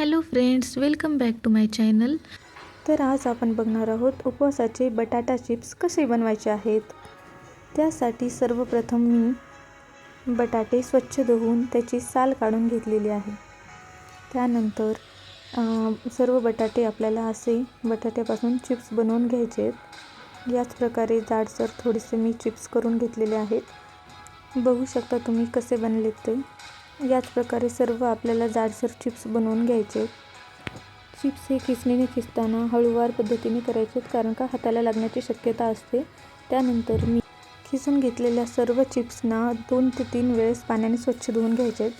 Hello friends welcome back to my channel तर आज आपण बघणार आहोत उपवासाचे बटाटा चिप्स कसे बनवायचे आहेत? त्यासाठी सर्वप्रथम मी बटाटे स्वच्छ धुवून त्याची साल काढून घेतलेली आहे. त्यानंतर सर्व बटाटे आपल्याला असे बटाट्यापासून चिप्स बनवून घ्यायचे आहेत. याच प्रकारे जाडसर थोडेसे मी चिप्स करून घेतलेले आहेत. बघू शकता तुम्ही कसे बनलेत ते. याच प्रकारे सर्व आपल्याला जाडसर चिप्स बनवून घ्यायचे. चिप्स हे खिसणीने खिसताना हळूवार पद्धतीने करायचे आहेत, कारण का हाताला लागण्याची शक्यता असते. त्यानंतर मी खिसून घेतलेल्या सर्व चिप्सना दोन ते तीन वेळेस पाण्याने स्वच्छ धुवून घ्यायचे. आहेत.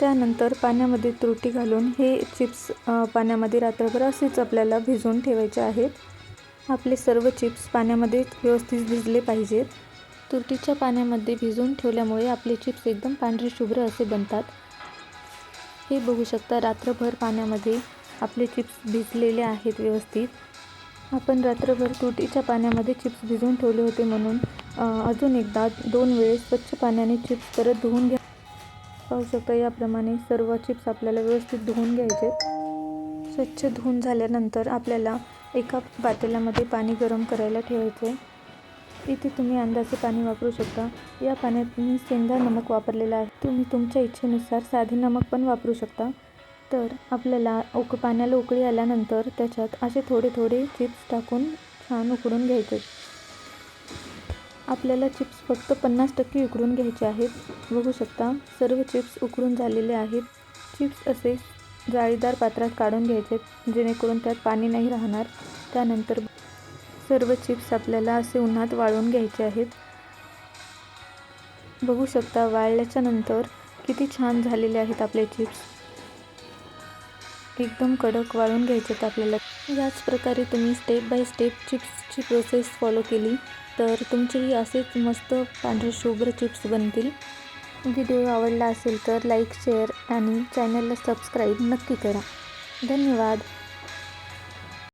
त्यानंतर पाण्यामध्ये त्रुटी घालून हे चिप्स पाण्यामध्ये रात्रभर असेच आपल्याला भिजवून ठेवायचे आहेत. आपले सर्व चिप्स पाण्यामध्ये व्यवस्थित भिजले पाहिजेत. तुरटीच्या पाण्यामध्ये भिजवून ठेवल्यामुळे आपले चिप्स एकदम पांढरे शुभ्र असे बनतात. हे बघू शकता रात्रभर पाण्यामध्ये आपले चिप्स भिजलेले आहेत व्यवस्थित. आपण रात्रभर तुरटीच्या पाण्यामध्ये चिप्स भिजवून ठेवले होते म्हणून अजून एकदा दोन वेळेस स्वच्छ पाण्याने चिप्स परत धुवून घ्या. पाहू शकता याप्रमाणे सर्व चिप्स आपल्याला व्यवस्थित धुवून घ्यायचे. स्वच्छ धुवून झाल्यानंतर आपल्याला एका पातेल्यामध्ये पाणी गरम करायला ठेवायचे. आहे इथे तुम्ही अंदाजे पाणी वापरू शकता. या पाण्यात मी सेंधा नमक वापरलेला आहे. तुम्ही तुमच्या इच्छेनुसार साधे नमक पण वापरू शकता. तर आपल्याला उक पाण्याला उकळी आल्यानंतर त्याच्यात असे थोडे थोडे चिप्स टाकून छान उकडून घ्यायचे. आपल्याला चिप्स फक्त पन्नास टक्के उकडून घ्यायचे आहेत. बघू शकता सर्व चिप्स उकडून झालेले आहेत. चिप्स असे जाळीदार पात्रात काढून घ्यायचे जेणेकरून त्यात पाणी नाही राहणार. त्यानंतर सर्व चिप्स आपल्याला असे उन्हात वाळून घ्यायचे आहेत. बघू शकता वाळल्याच्या नंतर किती छान झालेले आहेत आपले चिप्स एकदम कडक वाळून घ्यायचे आहेत आपल्याला. याच प्रकारे तुम्ही स्टेप बाय स्टेप चिप्सची प्रोसेस फॉलो केली तर तुमचेही असेच मस्त पांढरे शुभ्र चिप्स बनतील. व्हिडिओ आवडला असेल तर लाईक शेअर आणि चॅनलला सबस्क्राईब नक्की करा. धन्यवाद.